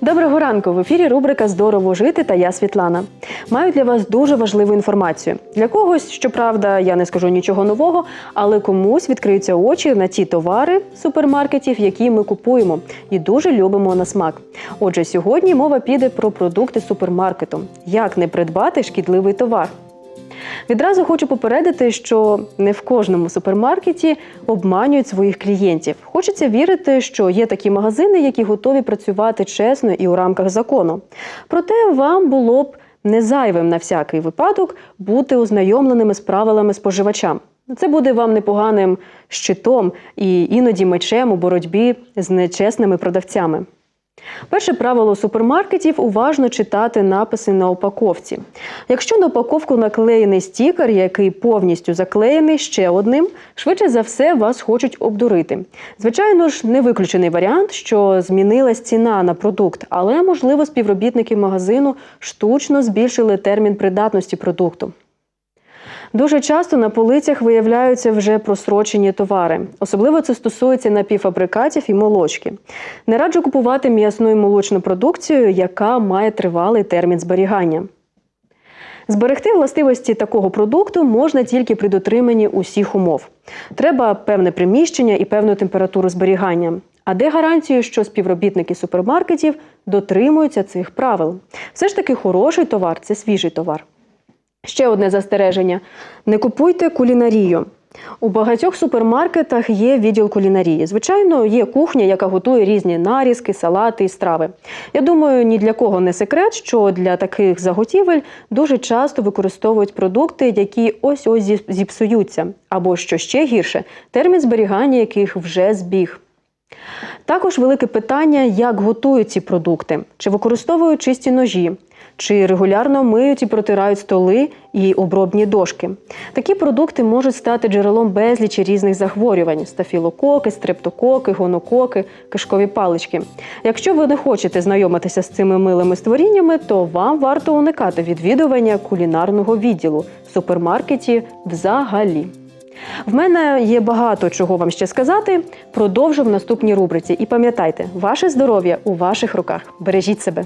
Доброго ранку! В ефірі рубрика Здорово жити та я Світлана. Маю для вас дуже важливу інформацію. Для когось, щоправда, я не скажу нічого нового, але комусь відкриються очі на ті товари супермаркетів, які ми купуємо і дуже любимо на смак. Отже, сьогодні мова піде про продукти супермаркету. Як не придбати шкідливий товар? Відразу хочу попередити, що не в кожному супермаркеті обманюють своїх клієнтів. Хочеться вірити, що є такі магазини, які готові працювати чесно і у рамках закону. Проте вам було б не зайвим на всякий випадок бути ознайомленими з правилами споживача. Це буде вам непоганим щитом і іноді мечем у боротьбі з нечесними продавцями. Перше правило супермаркетів уважно читати написи на упаковці. Якщо на упаковку наклеєний стікер, який повністю заклеєний ще одним, швидше за все вас хочуть обдурити. Звичайно ж, не виключений варіант, що змінилась ціна на продукт, але можливо співробітники магазину штучно збільшили термін придатності продукту. Дуже часто на полицях виявляються вже просрочені товари. Особливо це стосується напівфабрикатів і молочки. Не раджу купувати м'ясну і молочну продукцію, яка має тривалий термін зберігання. Зберегти властивості такого продукту можна тільки при дотриманні усіх умов. Треба певне приміщення і певну температуру зберігання. А де гарантію, що співробітники супермаркетів дотримуються цих правил? Все ж таки хороший товар це свіжий товар. Ще одне застереження: не купуйте кулінарію. У багатьох супермаркетах є відділ кулінарії. Звичайно, є кухня, яка готує різні нарізки, салати і страви. Я думаю, ні для кого не секрет, що для таких заготівель дуже часто використовують продукти, які ось ось зіпсуються, або що ще гірше, термін зберігання яких вже збіг. Також велике питання, як готують ці продукти, чи використовують чисті ножі, чи регулярно миють і протирають столи і обробні дошки. Такі продукти можуть стати джерелом безлічі різних захворювань: стафілококи, стрептококи, гонококи, кишкові палички. Якщо ви не хочете знайомитися з цими милими створіннями, то вам варто уникати відвідування кулінарного відділу в супермаркеті взагалі. В мене є багато чого вам ще сказати. Продовжу в наступній рубриці. І пам'ятайте, ваше здоров'я у ваших руках. Бережіть себе.